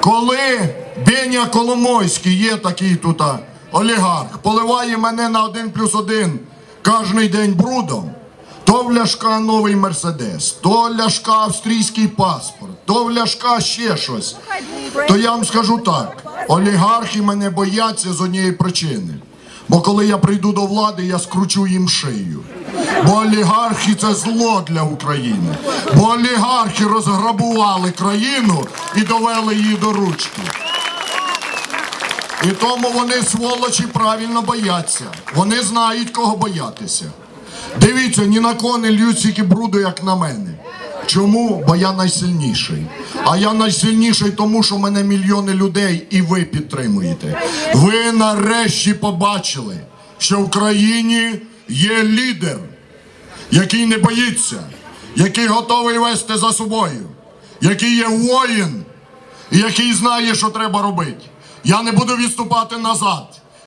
Коли Беня Коломойський є такий тут олігарх, поливає мене на один плюс один кожний день брудом, то в Ляшка новий мерседес, то в Ляшка австрійський паспорт, то в Ляшка ще щось. То я вам скажу так: олігархи мене бояться з однієї причини. Бо коли я прийду до влади, я скручу їм шию. Бо олігархи це зло для України. Бо олігархи розграбували країну і довели її до ручки. І тому вони сволочі правильно бояться. Вони знають, кого боятися. Дивіться, ні на кого не льють стільки бруду, як на мене. Чому? Бо я найсильніший. А я найсильніший, тому що мене мільйони людей і ви підтримуєте. Ви нарешті побачили, що в країні є лідер, який не боїться, який готовий вести за собою, який є воїн, і який знає, що треба робити. Я не буду відступати назад.